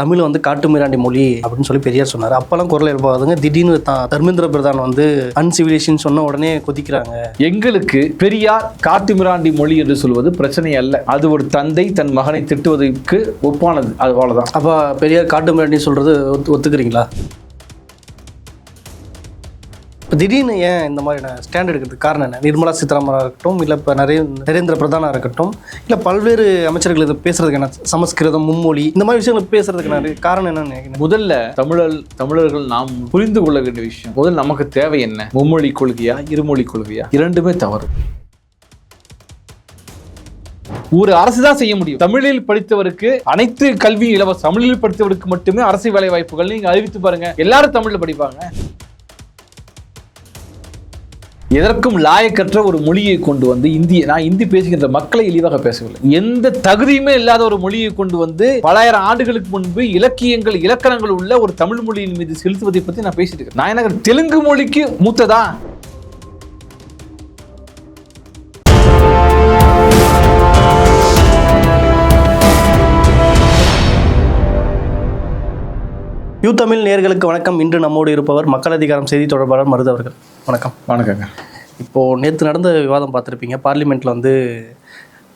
தமிழ் வந்து காட்டு மிராண்டி மொழி அப்படின்னு சொல்லி பெரியார் சொன்னார். அப்போல்லாம் குரல் எழுப்பாதுங்க திடீர்னு தான் தர்மேந்திர பிரதான் வந்து அன்சிவிலேஷன் சொன்ன உடனே கொதிக்கிறாங்க. எங்களுக்கு பெரியார் காட்டுமிராண்டி மொழி என்று சொல்வது பிரச்சனை அல்ல. அது ஒரு தந்தை தன் மகனை திட்டுவதற்கு ஒப்பானது. அது அவ்வளவுதான். அப்போ பெரியார் காட்டு மிராண்டி சொல்கிறது ஒத்து ஒத்துக்கிறீங்களா? இப்போ திடீர்னு ஏன் இந்த மாதிரியான ஸ்டாண்ட் எடுக்கிறதுக்கு காரணம் என்ன? நிர்மலா சீதாராமனாக இருக்கட்டும் இல்லை இப்போ நிறைய நரேந்திர பிரதானாக இருக்கட்டும் இல்லை பல்வேறு அமைச்சர்கள் இதை பேசுறதுக்கு என்ன? சமஸ்கிருதம் மும்மொழி இந்த மாதிரி விஷயங்கள் பேசுறதுக்கு காரணம் என்னன்னு முதல்ல தமிழர் தமிழர்கள் நாம் புரிந்து கொள்ள வேண்டிய விஷயம். முதல் நமக்கு தேவை என்ன? மும்மொழி கொள்கையா இருமொழி கொள்கையா? இரண்டுமே தவறு. ஒரு அரசு தான் செய்ய முடியும். தமிழில் படித்தவருக்கு அனைத்து கல்வி இலவசம் தமிழில் படித்தவருக்கு மட்டுமே அரசு வேலை வாய்ப்புகள். நீங்க அறிவித்து பாருங்க. எல்லாரும் தமிழ்ல படிப்பாங்க. எதற்கும் லாயக்கற்ற ஒரு மொழியை கொண்டு வந்து இந்திய நான் இந்தி பேசுகின்ற மக்களை இழிவாக பேசவில்லை. எந்த தகுதியுமே இல்லாத ஒரு மொழியை கொண்டு வந்து பலாயிரம் ஆண்டுகளுக்கு முன்பு இலக்கியங்கள் இலக்கணங்கள் உள்ள ஒரு தமிழ் மொழியின் மீது செலுத்துவதை பத்தி நான் பேசிட்டு இருக்கேன். நான் எனக்கு தெலுங்கு மொழிக்கு மூத்ததா? யூ தமிழ் நேர்களுக்கு வணக்கம். இன்று நம்மோடு இருப்பவர் மக்கள் அதிகாரம் செய்தி தொடர்பாளர் மருது அவர்கள். வணக்கம். வணக்கங்க. இப்போது நேற்று நடந்த விவாதம் பார்த்துருப்பீங்க. பார்லிமெண்ட்டில் வந்து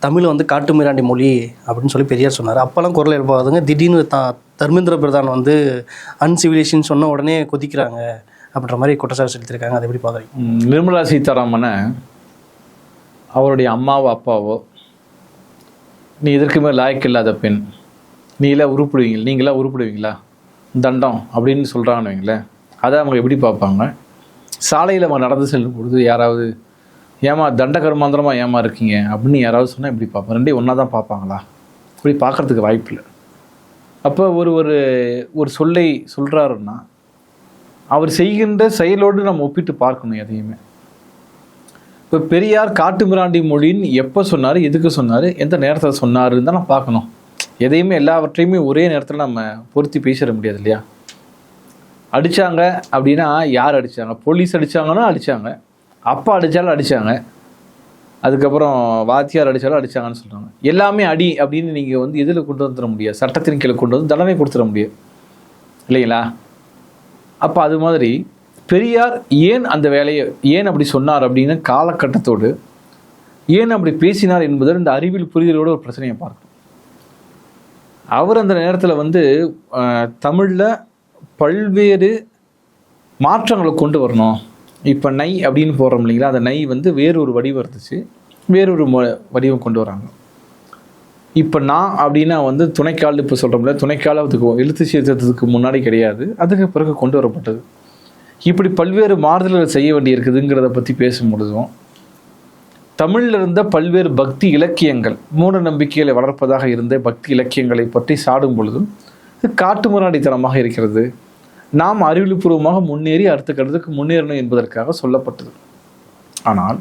தமிழ் வந்து காட்டு மிராண்டி மொழி அப்படின்னு சொல்லி பெரியார் சொன்னார். அப்போல்லாம் குரல் எழுப்பாதுங்க திடீர்னு தான் தர்மேந்திர பிரதான் வந்து அன்சிவிலேஷன் சொன்ன உடனே கொதிக்கிறாங்க அப்படின்ற மாதிரி குற்றச்சாட்டு செலுத்தியிருக்காங்க. அதை எப்படி பார்க்குறீங்க? நிர்மலா சீதாராமனை அவருடைய அம்மாவோ அப்பாவோ நீ இதற்குமே லாய்க்கு இல்லாத பெண் நீலாம் உருப்பிடுவீங்க. நீங்களாம் உருப்பிடுவீங்களா? தண்டம் அப்படின்னு சொல்கிறாங்கன்னு வைங்களேன். அதை அவங்க எப்படி பார்ப்பாங்க? சாலையில் அவங்க நடந்து செல்லும் பொழுது யாராவது ஏமா தண்ட கருமாந்திரமாக ஏமா இருக்கீங்க? அப்படின்னு யாராவது சொன்னால் எப்படி பார்ப்பாங்க? ரெண்டையும் ஒன்றா தான் பார்ப்பாங்களா? இப்படி பார்க்கறதுக்கு வாய்ப்பில்லை அப்போ ஒரு ஒரு ஒரு சொல்லை சொல்கிறாருன்னா அவர் செய்கின்ற செயலோடு நம்ம ஒப்பிட்டு பார்க்கணும் எதையுமே. இப்போ பெரியார் காட்டு மிராண்டி மொழின்னு எப்போ சொன்னார் எதுக்கு சொன்னார் எந்த நேரத்தில் சொன்னாருன்னு தான் நான் பார்க்கணும். எதையுமே எல்லாவற்றையுமே ஒரே நேரத்தில் நம்ம பொருத்தி பேசிட முடியாது இல்லையா? அடித்தாங்க அப்படின்னா யார் அடித்தாங்க போலீஸ் அடித்தாங்கன்னா அடித்தாங்க அப்பா அடித்தாலும் அடித்தாங்க அதுக்கப்புறம் வாத்தியார் அடித்தாலும் அடித்தாங்கன்னு சொல்கிறாங்க எல்லாமே அடி அப்படின்னு நீங்கள் வந்து எதில் கொண்டு வந்துட முடியாது? சட்டத்தின் கீழே கொண்டு வந்து தண்டனை கொடுத்துட முடியாது. இல்லைங்களா? அப்போ அது மாதிரி பெரியார் ஏன் அந்த வேலையை ஏன் அப்படி சொன்னார் அப்படின்னு காலகட்டத்தோடு ஏன் அப்படி பேசினார் என்பது இந்த அறிவியல் புரிதலோடு ஒரு பிரச்சனையை பார்க்கணும். அவர் அந்த நேரத்தில் வந்து தமிழில் பல்வேறு மாற்றங்களை கொண்டு வரணும். இப்போ நை அப்படின்னு போடுறோம் இல்லைங்களா? அந்த நை வந்து வேறொரு வடிவம் இருந்துச்சு. வேறொரு மொ வடிவம் கொண்டு வராங்க. இப்போ நான் அப்படின்னா வந்து துணைக்கால் இப்போ சொல்கிறோம்ல துணைக்காலத்துக்கு எழுத்து சீர்திருத்தத்துக்கு முன்னாடி கிடையாது. அதுக்கு பிறகு கொண்டு வரப்பட்டது. இப்படி பல்வேறு மாறுதல்கள் செய்ய வேண்டி இருக்குதுங்கிறத பற்றி பேசும் பொழுதும் தமிழில் இருந்த பல்வேறு பக்தி இலக்கியங்கள் மூட நம்பிக்கைகளை வளர்ப்பதாக இருந்த பக்தி இலக்கியங்களை பற்றி சாடும் பொழுதும் இது காட்டு முராடித்தனமாக இருக்கிறது. நாம் அறிவியல்பூர்வமாக முன்னேறி அடுத்த கட்டத்துக்கு முன்னேறணும் என்பதற்காக சொல்லப்பட்டது. ஆனால்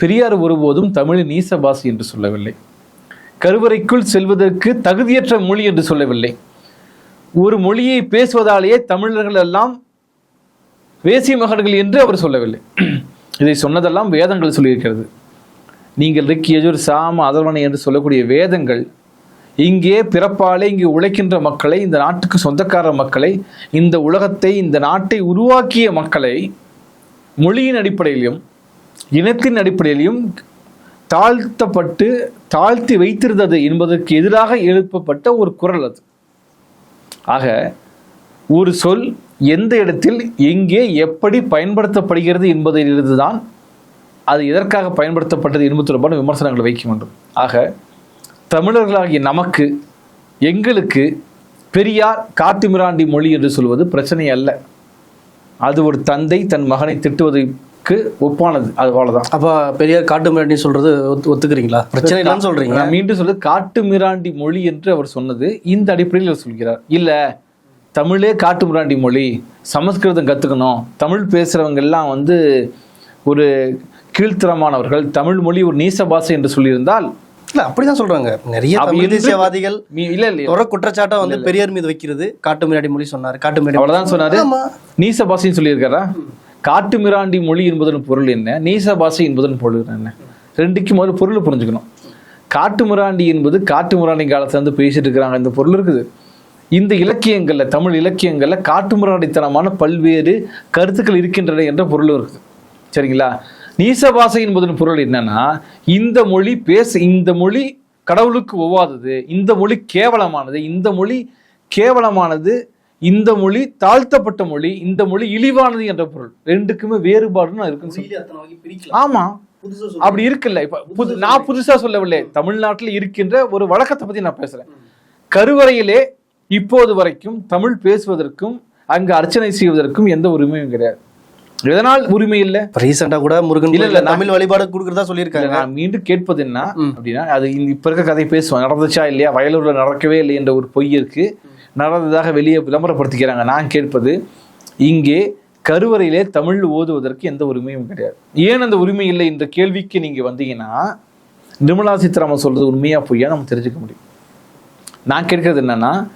பெரியார் ஒருபோதும் தமிழின் நீசபாசி என்று சொல்லவில்லை. கருவறைக்குள் செல்வதற்கு தகுதியற்ற மொழி என்று சொல்லவில்லை. ஒரு மொழியை பேசுவதாலேயே தமிழர்கள் எல்லாம் வேசி மகன்கள் என்று அவர் சொல்லவில்லை. இதை சொன்னதெல்லாம் வேதங்கள் சொல்லியிருக்கிறது. நீங்கள் ரிக் யஜுர் சாம அதர்வனை என்று சொல்லக்கூடிய வேதங்கள் இங்கே பிறப்பாலே இங்கே உழைக்கின்ற மக்களை இந்த நாட்டுக்கு சொந்தக்கார மக்களை இந்த உலகத்தை இந்த நாட்டை உருவாக்கிய மக்களை மொழியின் அடிப்படையிலும் இனத்தின் அடிப்படையிலும் தாழ்த்தப்பட்டு தாழ்த்தி வைத்திருந்தது என்பதற்கு எதிராக எழுப்பப்பட்ட ஒரு குரல் அது. ஆக ஒரு சொல் எந்த இடத்தில் எங்கே எப்படி பயன்படுத்தப்படுகிறது என்பதிலிருந்து தான் அது எதற்காக பயன்படுத்தப்பட்டது என்பது தொடர்பான விமர்சனங்களை வைக்க வேண்டும். ஆக தமிழர்களாகிய நமக்கு எங்களுக்கு பெரியார் காட்டுமிராண்டி மொழி என்று சொல்வது பிரச்சனை அல்ல. அது ஒரு தந்தை தன் மகனை திட்டுவதற்கு ஒப்பானது. அது அவ்வளவுதான் அப்போ பெரியார் காட்டு மிராண்டி சொல்கிறது ஒத்து ஒத்துக்கிறீங்களா? பிரச்சனை இல்லைன்னு சொல்கிறீங்க நான் மீண்டும் சொல்றது காட்டு மிராண்டி மொழி என்று அவர் சொன்னது இந்த அடிப்படையில் அவர் சொல்கிறார். இல்ல தமிழே காட்டு மிராண்டி மொழி. சமஸ்கிருதம் கத்துக்கணும். தமிழ் பேசுறவங்க எல்லாம் வந்து ஒரு கீழ்த்தரமானவர்கள் தமிழ் மொழி ஒரு நீச பாஷை என்று சொல்லியிருந்தால் இல்லை அப்படி தான் சொல்கிறாங்க நிறைய தமிழ் தேசியவாதிகள் இல்ல இல்ல. குற்றச்சாட்டை வந்து பெரியார் மீது வைக்கிறது. காட்டு மிராண்டி மொழி சொன்னார். காட்டு மிராண்டி அவ்வளவுதான் சொன்னாரு. நீச பாஷைன்னு சொல்லியிருக்காரா? காட்டு மிராண்டி மொழி என்பதன் பொருள் என்ன? நீச பாஷை என்பதன் பொருள் என்ன? ரெண்டுக்கும் முதல்ல பொருள் புரிஞ்சுக்கணும். காட்டு மிராண்டி என்பது காட்டு மிராண்டி காலத்துல இருந்து பேசிட்டு இருக்கிறாங்க. இந்த பொருள் இருக்குது. இந்த இலக்கியங்கள்ல தமிழ் இலக்கியங்கள்ல காட்டுமிராண்டித்தனமான பல்வேறு கருத்துக்கள் இருக்கின்றன என்ற பொருள் இருக்குது. சரிங்களா? நீசபாசை என்பதன் பொருள் என்னன்னா இந்த மொழி பேச இந்த மொழி கடவுளுக்கு ஒவ்வாதது இந்த மொழி கேவலமானது இந்த மொழி கேவலமானது இந்த மொழி தாழ்த்தப்பட்ட மொழி இந்த மொழி இழிவானது என்ற பொருள். ரெண்டுக்குமே வேறுபாடுன்னு இருக்குன்னு ஆமா. அப்படி இருக்குல்ல. இப்ப புது நான் புதுசா சொல்லவில்லை. தமிழ்நாட்டில் இருக்கின்ற ஒரு வழக்கத்தை பத்தி நான் பேசுறேன். கருவறையிலே இப்போது வரைக்கும் தமிழ் பேசுவதற்கும் அங்கு அர்ச்சனை செய்வதற்கும் எந்த உரிமையும் கிடையாது. எதனால் உரிமை இல்லை? இப்போ ரீசெண்டாக கூட முருகன் இல்ல, இல்ல, தமிழ் வழிபாடு கொடுக்குறதா சொல்லியிருக்காங்க. நான் மீண்டும் கேட்பது என்ன அப்படின்னா அது இப்ப இருக்க கதை பேசுவோம். நடந்துச்சா இல்லையா? வயலூர்ல நடக்கவே இல்லை என்ற ஒரு பொய் இருக்கு. நடந்ததாக வெளியே விளம்பரப்படுத்திக்கிறாங்க. நான் கேட்பது இங்கே கருவறையிலே தமிழ் ஓதுவதற்கு எந்த உரிமையும் கிடையாது. ஏன் அந்த உரிமை இல்லை என்ற கேள்விக்கு நீங்க வந்தீங்கன்னா நிர்மலா சீதாராமன் சொல்றது உண்மையா பொய்யா நம்ம தெரிஞ்சுக்க முடியும். நான் கேட்கிறது என்னன்னா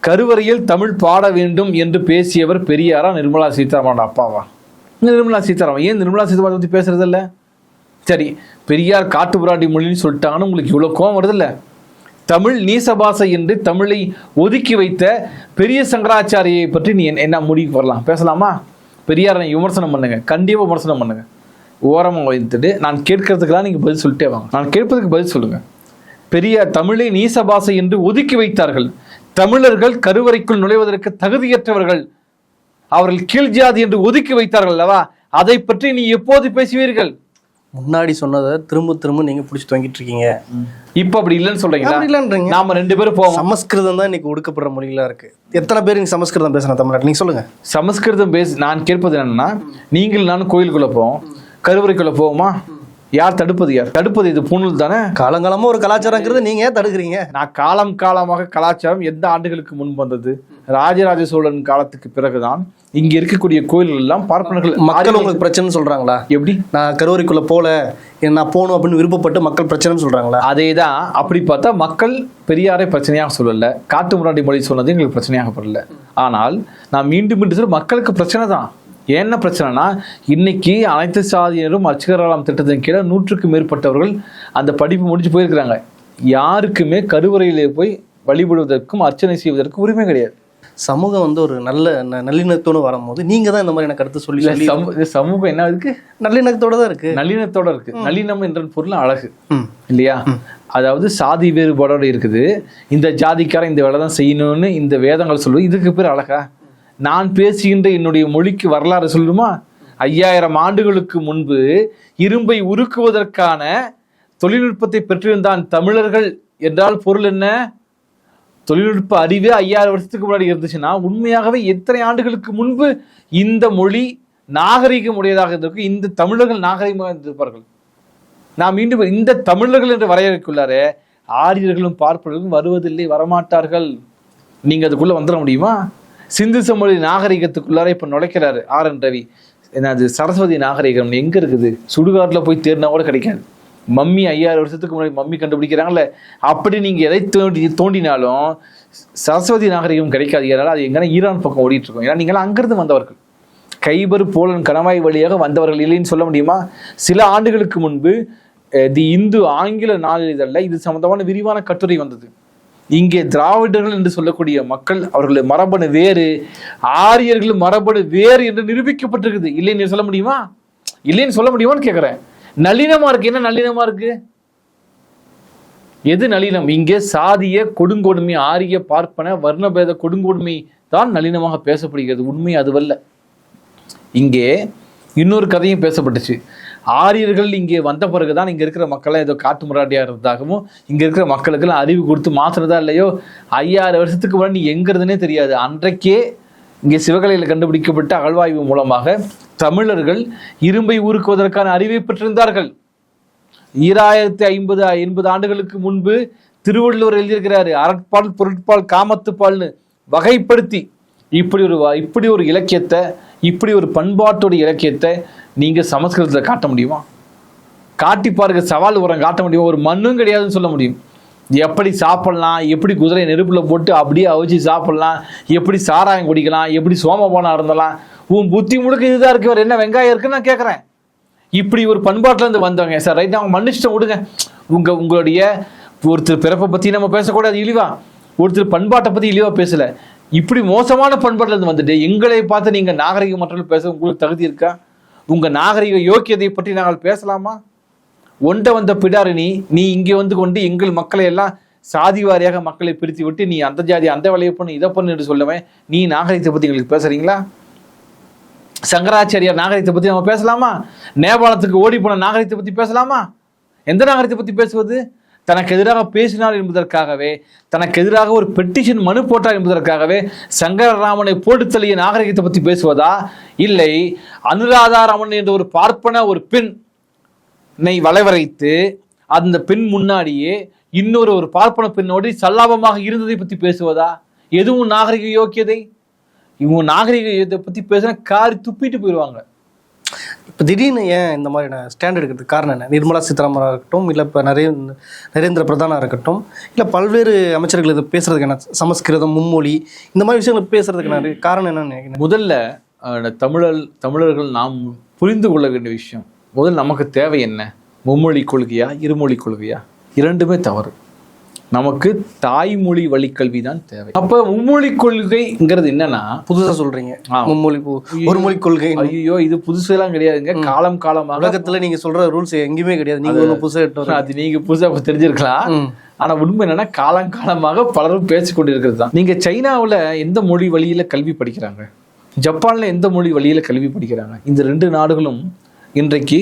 கருவறையில் தமிழ் பாட வேண்டும் என்று பேசியவர் பெரியாரா நிர்மலா சீதாராமனோட அப்பாவா? நிர்மலா சீதாராமன் ஏன் நிர்மலா சீதாராமன் பற்றி பேசுறது இல்லை சரி பெரியார் காட்டுப்புராண்டி மொழின்னு சொல்லிட்டாங்கன்னு உங்களுக்கு இவ்வளோ கோவம் வருதில்ல? தமிழ் நீசபாசை என்று தமிழை ஒதுக்கி வைத்த பெரிய சங்கராச்சாரியை பற்றி நீ என்ன- என்ன முடிவுக்கு வரலாம்? பேசலாமா? பெரியாரை விமர்சனம் பண்ணுங்க. கண்டிப்பாக விமர்சனம் பண்ணுங்க. ஓரமாக வைத்துட்டு நான் கேட்கறதுக்கெல்லாம் நீங்கள் பதில் சொல்லிட்டே வாங்க. நான் கேட்பதுக்கு பதில் சொல்லுங்க. பெரியார் தமிழை நீசபாசை என்று ஒதுக்கி வைத்தார்கள். தமிழர்கள் கருவறைக்குள் நுழைவதற்கு தகுதியற்றவர்கள். அவர்கள் கீழ் ஜாதி என்று ஒதுக்கி வைத்தார்கள் அல்லவா? அதை பற்றி நீ எப்போது பேசுவீர்கள்? முன்னாடி சொன்னதை திரும்ப திரும்ப நீங்க பிடிச்சி தொங்கிட்டு இருக்கீங்க. இப்ப அப்படி இல்லைன்னு சொல்றீங்களா? அப்படி இல்லைன்றீங்க. நாம ரெண்டு பேரும் போவோம். சமஸ்கிருதம் தான் இன்னைக்கு ஒடுக்கப்படுற மொழிகளா இருக்கு. எத்தனை பேர் நீங்க சமஸ்கிருதம் பேசுறேன் தமிழ்நாட்டில்? நீங்க சொல்லுங்க. சமஸ்கிருதம் பேச நான் கேட்பது என்னன்னா நீங்கள் நானும் கோயிலுக்குள்ள போவோம். கருவறைக்குள்ள போவோமா? யார் தடுப்பது யார்? தடுப்பது இது பூணூல் தானே? காலங்காலமா ஒரு கலாச்சாரங்கிறது நீங்க ஏன் தடுக்கிறீங்க? நான் காலம் காலமாக கலாச்சாரம் எந்த ஆண்டுகளுக்கு முன் வந்தது? ராஜராஜ சோழன் காலத்துக்கு பிறகுதான் இங்க இருக்கக்கூடிய கோயில்கள் எல்லாம் பார்ப்பனர்கள் மக்கள் உங்களுக்கு பிரச்சனைன்னு சொல்றாங்களா? எப்படி? நான் கருவறைக்குள்ள போல நான் போகணும் அப்படின்னு விருப்பப்பட்டு மக்கள் பிரச்சனைன்னு சொல்றாங்களா? அதே தான் அப்படி பார்த்தா மக்கள் பெரியாரை பிரச்சனையாக சொல்லல. காட்டு முராண்டி மொழி சொன்னது எங்களுக்கு பிரச்சனையாக படல. ஆனால் நான் மீண்டும் மீண்டும் மக்களுக்கு பிரச்சனை தான் என்ன பிரச்சனைனா இன்னைக்கு அனைத்து சாதியினரும் அச்சுகராலம் திட்டத்தின் கீழே நூற்றுக்கு மேற்பட்டவர்கள் அந்த படிப்பு முடிச்சு போயிருக்கிறாங்க. யாருக்குமே கருவறையிலே போய் வழிபடுவதற்கும் அர்ச்சனை செய்வதற்கும் உரிமை கிடையாது. சமூகம் வந்து ஒரு நல்ல ந- நல்லிணக்கத்தோடு வரும்போது நீங்க தான் இந்த மாதிரியான கருத்து சொல்லி சமூகம் என்ன இருக்கு நல்லிணக்கத்தோட தான் இருக்கு. நல்லிணத்தோட இருக்கு. நல்லிணம் என்ற பொருள் அழகு. இல்லையா? அதாவது சாதி வேறுபாடோட இருக்குது. இந்த ஜாதிக்காரன் இந்த வேலை தான் செய்யணும்னு இந்த வேதங்கள் சொல்லுவது இதுக்கு பேர் அழகா? நான் பேசுகின்ற என்னுடைய மொழிக்கு வரலாறு சொல்லுமா? ஐயாயிரம் ஆண்டுகளுக்கு முன்பு இரும்பை உருக்குவதற்கான தொழில்நுட்பத்தை பெற்றிருந்தான் தமிழர்கள். என்றால் பொருள் என்ன? தொழில்நுட்ப அறிவே ஐயாயிரம் வருஷத்துக்கு முன்னாடி இருந்துச்சுன்னா உண்மையாகவே எத்தனை ஆண்டுகளுக்கு முன்பு இந்த மொழி நாகரிகம் உடையதாக இருந்திருக்கு. இந்த தமிழர்கள் நாகரிகமாக இருந்திருப்பார்கள். நான் மீண்டும் இந்த தமிழர்கள் என்று வரையறுக்குள்ளாரே ஆரியர்களும் பார்ப்பவர்களும் வருவதில்லை வரமாட்டார்கள். நீங்க அதுக்குள்ள வந்துட முடியுமா? சிந்து சமொழி நாகரிகத்துக்குள்ளார இப்போ நுழைக்கிறாரு ஆர் என் ரவி. என்னது சரஸ்வதி நாகரிகம் எங்கே இருக்குது? சுடுகாட்டில் போய் தேடினா கூட கிடைக்காது. மம்மி ஐயாயிரம் வருஷத்துக்கு முன்னாடி மம்மி கண்டுபிடிக்கிறாங்களே அப்படி நீங்கள் எதை தோண்டி தோண்டினாலும் சரஸ்வதி நாகரிகம் கிடைக்காது. ஏன்னா அது எங்கன்னா ஈரான் பக்கம் ஓடிட்டு இருக்கோம் ஏன்னா நீங்களாம் அங்கிருந்து வந்தவர்கள். கைபர் போலன் கணவாய் வழியாக வந்தவர்கள் இல்லைன்னு சொல்ல முடியுமா? சில ஆண்டுகளுக்கு முன்பு தி இந்து ஆங்கில நாளிதழில் இது சம்பந்தமான விரிவான கட்டுரை வந்தது. இங்கே திராவிடர்கள் என்று சொல்லக்கூடிய மக்கள் அவர்கள் மரபணு வேறு ஆரியர்கள் மரபணு வேறு என்று நிரூபிக்கப்பட்டிருக்குது. இல்லைன்னு சொல்ல முடியுமா? இல்லைன்னு சொல்ல முடியுமான்னு கேட்குறேன் நளினமா இருக்கு. என்ன நளினமா இருக்கு? எது நளினம்? இங்கே சாதிய கொடுங்கொடுமை ஆரிய பார்ப்பன வர்ணபேத கொடுங்கொடுமை தான் நளினமாக பேசப்படுகிறது. உண்மை அதுவல்ல. இங்கே இன்னொரு கதையும் பேசப்பட்டுச்சு. ஆரியர்கள் இங்கே வந்த பிறகுதான் இங்கே இருக்கிற மக்கள்லாம் ஏதோ காட்டு முராட்டியா இருந்ததாகவும் இங்கே இருக்கிற மக்களுக்கெல்லாம் அறிவு கொடுத்து மாத்துறதா இல்லையோ? ஐயாயிரம் வருஷத்துக்கு முன்னாடி நீ இருந்துனே தெரியாது. அன்றைக்கே இங்கே சிவகலையில் கண்டுபிடிக்கப்பட்ட அகழ்வாய்வு மூலமாக தமிழர்கள் இரும்பை ஊருக்குவதற்கான அறிவை பெற்றிருந்தார்கள். ஈராயிரத்தி ஐம்பது எண்பது ஆண்டுகளுக்கு முன்பு திருவள்ளுவர் எழுதியிருக்கிறாரு அறப்பால் பொருட்பால் காமத்துப்பால்னு வகைப்படுத்தி. இப்படி ஒரு இப்படி ஒரு இலக்கியத்தை இப்படி ஒரு பண்பாட்டுடைய இலக்கியத்தை நீங்கள் சமஸ்கிருதத்தில் காட்ட முடியுமா? காட்டி பாருங்க சவால் உரம் காட்ட முடியுமா? ஒரு மண்ணும் கிடையாதுன்னு சொல்ல முடியும். எப்படி சாப்பிட்லாம்? எப்படி குதிரை நெருப்பில் போட்டு அப்படியே அவிச்சு சாப்பிட்லாம்? எப்படி சாராயம் குடிக்கலாம்? எப்படி சோமபானம் இருந்தலாம்? உன் புத்தி முழுக்க இதுதான் இருக்கு. வேற என்ன வெங்காயம் இருக்குன்னு நான் கேட்குறேன் இப்படி ஒரு பண்பாட்டிலேருந்து வந்தவங்க. சார் ரைட் அவங்க மன்னிச்சிட்ட விடுங்க. உங்கள் உங்களுடைய ஒருத்தர் பிறப்பை பற்றி நம்ம பேசக்கூடாது இழிவா? ஒருத்தர் பண்பாட்டை பற்றி இழிவாக பேசலை. இப்படி மோசமான பண்பாட்டிலேருந்து வந்துட்டு எங்களை பார்த்து நீங்கள் நாகரிக மற்றும் பேச உங்களுக்கு தகுதி இருக்கா? உங்கள் நாகரிக யோக்கியதை பற்றி நாங்கள் பேசலாமா? ஒன்றை வந்த பிடாரினி நீ இங்கே வந்து கொண்டு எங்கள் மக்களை எல்லாம் சாதி வாரியாக மக்களை பிரித்து விட்டு நீ அந்த ஜாதி அந்த வேலையை பண்ணு இதை பண்ணு என்று சொல்லுவேன். நீ நாகரிகத்தை பற்றி எங்களுக்கு பேசுறீங்களா? சங்கராச்சாரியார் நாகரிகத்தை பற்றி நம்ம பேசலாமா? நேபாளத்துக்கு ஓடி போன நாகரிகத்தை பற்றி பேசலாமா? எந்த நாகரிகத்தை பற்றி பேசுவது? தனக்கு எதிராக பேசினார் என்பதற்காகவே தனக்கு எதிராக ஒரு பெட்டிஷன் மனு போட்டார் என்பதற்காகவே சங்கரராமனை போட்டு தள்ளிய நாகரிகத்தை பற்றி பேசுவதா? இல்லை. அனுராதாராமன் என்ற ஒரு பார்ப்பன ஒரு பெண்ணை வளைவரைத்து அந்த பெண் முன்னாடியே இன்னொரு ஒரு பார்ப்பன பெண்ணோடு சல்லாபமாக இருந்ததை பற்றி பேசுவதா? எதுவும் நாகரிக யோக்கியதை? இவங்க நாகரிக இதை பற்றி பேசினா காரி துப்பிட்டு போயிடுவாங்க இப்போ திடீர்னு ஏன் இந்த மாதிரியான ஸ்டாண்ட் எடுக்கிறதுக்கு காரணம் என்ன? நிர்மலா சீதாராமனாக இருக்கட்டும் இல்லை இப்போ நரே நரேந்திர பிரதானாக இருக்கட்டும் இல்லை பல்வேறு அமைச்சர்கள் இது பேசுகிறதுக்கான சமஸ்கிருதம் மும்மொழி இந்த மாதிரி விஷயங்கள் பேசுகிறதுக்கான காரணம் என்னன்னு நினைக்கிறேன் முதல்ல தமிழர் தமிழர்கள் நாம் புரிந்து கொள்ள வேண்டிய விஷயம் முதல்ல நமக்கு தேவை என்ன? மும்மொழி கொள்கையா இருமொழி கொள்கையா? இரண்டுமே தவறு. நமக்கு தாய்மொழி வழிக்கல்வி தான் தேவை. அப்ப மும்மொழி கொள்கைங்கிறது என்னன்னா புதுசாக சொல்றீங்க. மும்மொழி ஒரு மொழி கொள்கை. ஐயோ இது புதுசெல்லாம் கிடையாதுங்க. காலம் காலமாக உலகத்துல நீங்க சொல்ற ரூல்ஸ் எங்கேயுமே கிடையாது. நீங்க ஒன்று புதுசாக. அது நீங்க புதுசா இப்ப தெரிஞ்சிருக்கலாம். ஆனா உண்மை என்னன்னா காலங்காலமாக பலரும் பேசிக் கொண்டிருக்கிறது தான். நீங்க சைனாவுல எந்த மொழி வழியில கல்வி படிக்கிறாங்க? ஜப்பான்ல எந்த மொழி வழியில கல்வி படிக்கிறாங்க? இந்த ரெண்டு நாடுகளும் இன்றைக்கு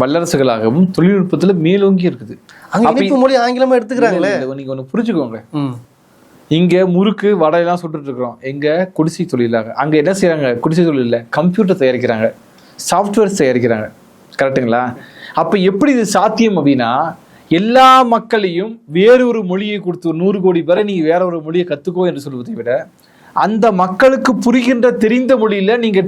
வல்லரசுகளாகவும் தொழில்நுட்பத்துல மேலோங்கி இருக்குது. அங்க இனிப்பு மொழி ஆங்கிலமா எடுத்துக்கிறாங்களே. இல்ல, நீங்க ஒண்ணு புரிஞ்சுக்கோங்க. இங்க முறுக்கு வடையெல்லாம் சுட்டுட்டு இருக்கிறோம் எங்க குடிசை தொழிலாக அங்க என்ன செய்றாங்க? குடிசை தொழில கம்ப்யூட்டர் தயாரிக்கிறாங்க. சாஃப்ட்வேர்ஸ் தயாரிக்கிறாங்க. கரெக்ட்டுங்களா? அப்ப எப்படி இது சாத்தியம் அப்படின்னா எல்லா மக்களையும் வேறு ஒரு மொழியை கொடுத்து ஒரு நூறு கோடி பேரை நீங்க வேற ஒரு மொழியை கத்துக்கோ என்று சொல்வதை விட அந்த மக்களுக்கு புரிகின்ற தெரிந்த மொழியில நீங்க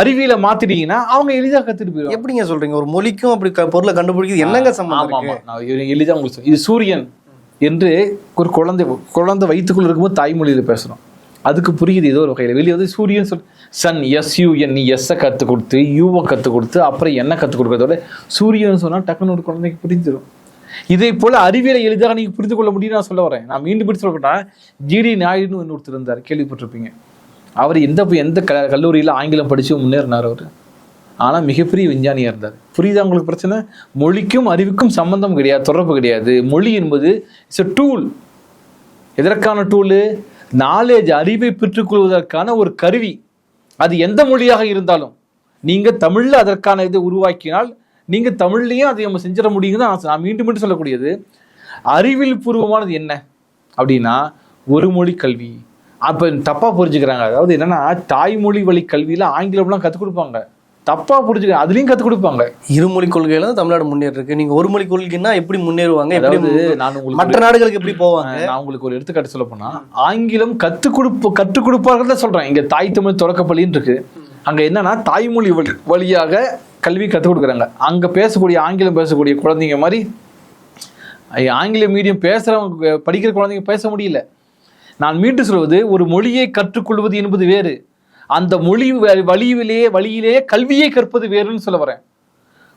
அறிவியல மாத்திட்டீங்கன்னா அவங்க எளிதா கத்துட்டு போயிடுவாங்க. எப்படிங்க சொல்றீங்க? ஒரு மொழிக்கும் அப்படி பொருளை கண்டுபிடிக்கிறது என்னங்க சம்பந்தம் ஆமா நான் இது எளிதா உங்களுக்கு. இது சூரியன் என்று ஒரு குழந்தை குழந்தை வயிற்றுக்குள்ள இருக்கும்போது தாய்மொழியில பேசுறோம். அதுக்கு புரியுது ஏதோ ஒரு வகையில். வெளியே வந்து சூரியன் சொல் சன் எஸ் யூ என் நீ எஸ்ஸை கற்றுக் கொடுத்து யூவை கற்றுக் கொடுத்து அப்புறம் என்ன கற்றுக் கொடுக்கறதோட சூரியன் சொன்னா டக்குன்னு ஒரு குழந்தைக்கு புரிஞ்சிடும் இதே போல அறிவியலை எளிதாக நீங்க புரிந்து கொள்ள முடியும்னு நான் சொல்ல வரேன். நான் மீண்டும் பிடிச்சு சொல்லப்பட்டேன் ஜிடி நாயுடுன்னு ஒருத்தர் இருந்தார். கேள்விப்பட்டிருப்பீங்க. அவர் எந்த எந்த க கல்லூரியில் ஆங்கிலம் படித்து முன்னேறினார் அவர்? ஆனால் மிகப்பெரிய விஞ்ஞானியாக இருந்தார். புரியுதா உங்களுக்கு பிரச்சனை? மொழிக்கும் அறிவுக்கும் சம்பந்தம் கிடையாது தொடர்பு கிடையாது. மொழி என்பது இட்ஸ் எ டூல் எதற்கான டூலு நாலேஜ் அறிவை பெற்றுக்கொள்வதற்கான ஒரு கருவி. அது எந்த மொழியாக இருந்தாலும் நீங்கள் தமிழில் அதற்கான இதை உருவாக்கினால் நீங்க தமிழ்லயும் அதை நம்ம செஞ்சிட முடியுங்க தான் நான் மீண்டும் மீண்டும் சொல்லக்கூடியது அறிவியல் பூர்வமானது என்ன? அப்படின்னா ஒரு மொழி கல்வி. அப்ப தப்பா புரிஞ்சுக்கிறாங்க. அதாவது என்னன்னா தாய்மொழி வழி கல்வியில ஆங்கிலம்லாம் கத்துக் கொடுப்பாங்க. தப்பா புரிஞ்சுக்க அதுலயும் கத்துக் கொடுப்பாங்க. இருமொழி கொள்கையில தமிழ்நாடு முன்னேறி இருக்கு. நீங்க ஒரு மொழி கொள்கைன்னா எப்படி முன்னேறுவாங்க? எப்படி நான் உங்களுக்கு மற்ற நாடுகளுக்கு எப்படி போவாங்க? நான் உங்களுக்கு ஒரு எடுத்துக்காட்டு சொல்ல போனா ஆங்கிலம் கத்துக் கொடுப்பு கற்றுக் கொடுப்பார்கள் தான் சொல்றேன். இங்க தாய் தமிழ் தொடக்கப்பள்ளின்னு இருக்கு. அங்க என்னன்னா தாய்மொழி வழி வழியாக கல்வி கற்றுக் கொடுக்குறாங்க. அங்கே பேசக்கூடிய ஆங்கிலம் பேசக்கூடிய குழந்தைங்க மாதிரி ஆங்கிலம் ஆங்கில மீடியம் பேசுகிறவங்க படிக்கிற குழந்தைங்க பேச முடியல. நான் மீண்டும் சொல்வது ஒரு மொழியை கற்றுக்கொள்வது என்பது வேறு. அந்த மொழி வ- வழியிலேயே வழியிலேயே கல்வியை கற்பது வேறுன்னு சொல்ல வரேன்.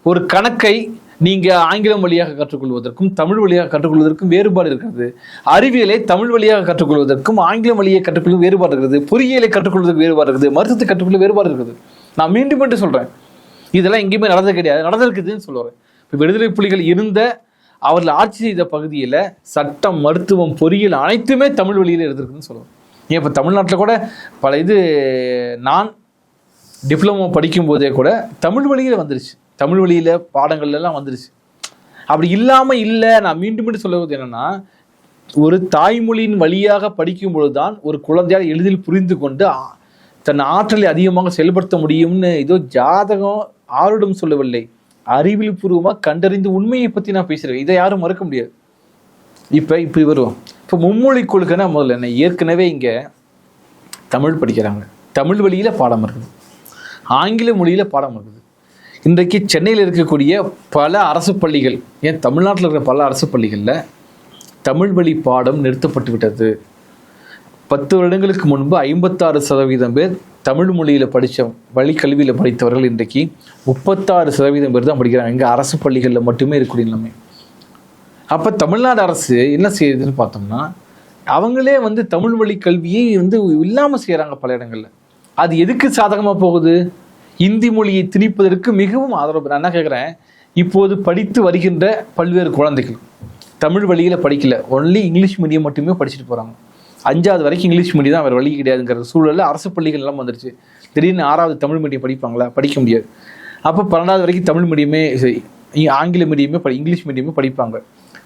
ஒரு கணக்கை நீங்கள் ஆங்கிலம் வழியாக கற்றுக்கொள்வதற்கும் தமிழ் வழியாக கற்றுக்கொள்வதற்கும் வேறுபாடு இருக்கிறது. அறிவியலை தமிழ் வழியாக கற்றுக்கொள்வதற்கும் ஆங்கிலம் வழியை கற்றுக்கொள்வது வேறுபாடு இருக்கிறது. பொறியியலை கற்றுக்கொள்வதற்கு வேறுபாடு இருக்குது. மருத்துவத்தை கற்றுக்கொள்ள வேறுபாடு இருக்குது. நான் மீண்டும் மீண்டும் சொல்கிறேன் இதெல்லாம் எங்கேயுமே நடந்தது கிடையாது. நடந்திருக்குதுன்னு சொல்லுவாங்க. இப்போ விடுதலை புலிகள் இருந்த அவர்கள் ஆட்சி செய்த பகுதியில் சட்டம் மருத்துவம் பொறியியல் அனைத்துமே தமிழ் வழியில் இருந்திருக்குன்னு சொல்லுவேன் ஏன் இப்போ தமிழ்நாட்டில் கூட பல இது நான் டிப்ளமோ படிக்கும் போதே கூட தமிழ் வழியில் வந்துருச்சு. தமிழ் வழியில் பாடங்கள்லாம் எல்லாம் வந்துருச்சு. அப்படி இல்லாமல் இல்லை. நான் மீண்டும் மீண்டும் சொல்லுவது என்னன்னா ஒரு தாய்மொழியின் வழியாக படிக்கும் பொழுதுதான் ஒரு குழந்தையால் எளிதில் புரிந்து கொண்டு தன் ஆற்றலை அதிகமாக செயல்படுத்த முடியும்னு ஏதோ ஜாதகம் ஆருடம் சொல்லவில்லை. அறிவியல் பூர்வமாக கண்டறிந்து உண்மையை பற்றி நான் பேசுகிறேன் இதை யாரும் மறுக்க முடியாது. இப்போ இப்படி வருவோம். இப்போ மும்மொழி கொள்கைனா முதல்ல என்ன? ஏற்கனவே இங்கே தமிழ் படிக்கிறாங்க. தமிழ் வழியில் பாடம் இருக்குது. ஆங்கில மொழியில் பாடம் இருக்குது. இன்றைக்கு சென்னையில் இருக்கக்கூடிய பல அரசு பள்ளிகள் ஏன் தமிழ்நாட்டில் இருக்கிற பல அரசு பள்ளிகளில் தமிழ் வழி பாடம் நிறுத்தப்பட்டு விட்டது. பத்து வருடங்களுக்கு முன்பு ஐம்பத்தாறு சதவீதம் பேர் தமிழ் மொழியில் படித்த வழி கல்வியில் படித்தவர்கள் இன்றைக்கு முப்பத்தாறு சதவீதம் பேர் தான் படிக்கிறாங்க. இங்கே அரசு பள்ளிகளில் மட்டுமே இருக்கக்கூடிய நிலைமை. அப்போ தமிழ்நாடு அரசு என்ன செய்யுதுன்னு பார்த்தோம்னா அவங்களே வந்து தமிழ் வழி கல்வியை வந்து இல்லாமல் செய்கிறாங்க பல இடங்களில். அது எதுக்கு சாதகமாக போகுது? இந்தி மொழியை திணிப்பதற்கு மிகவும் ஆதரவு. நான் என்ன கேட்குறேன் இப்போது படித்து வருகின்ற பல்வேறு குழந்தைகள் தமிழ் வழியில் படிக்கல. ஒன்லி இங்கிலீஷ் மீடியம் மட்டுமே படிச்சுட்டு போகிறாங்க அஞ்சாவது வரைக்கும் இங்கிலீஷ் மீடியம் தான் வேறு வழி கிடையாதுங்கிற சூழலில் அரசு பள்ளிகள் எல்லாம் வந்துருச்சு. திடீர்னு ஆறாவது தமிழ் மீடியம் படிப்பாங்களா? படிக்க முடியாது. அப்போ பன்னெண்டாவது வரைக்கும் தமிழ் மீடியமே சரி, ஆங்கில மீடியமே படி இங்கிலீஷ் மீடியமே படிப்பாங்க.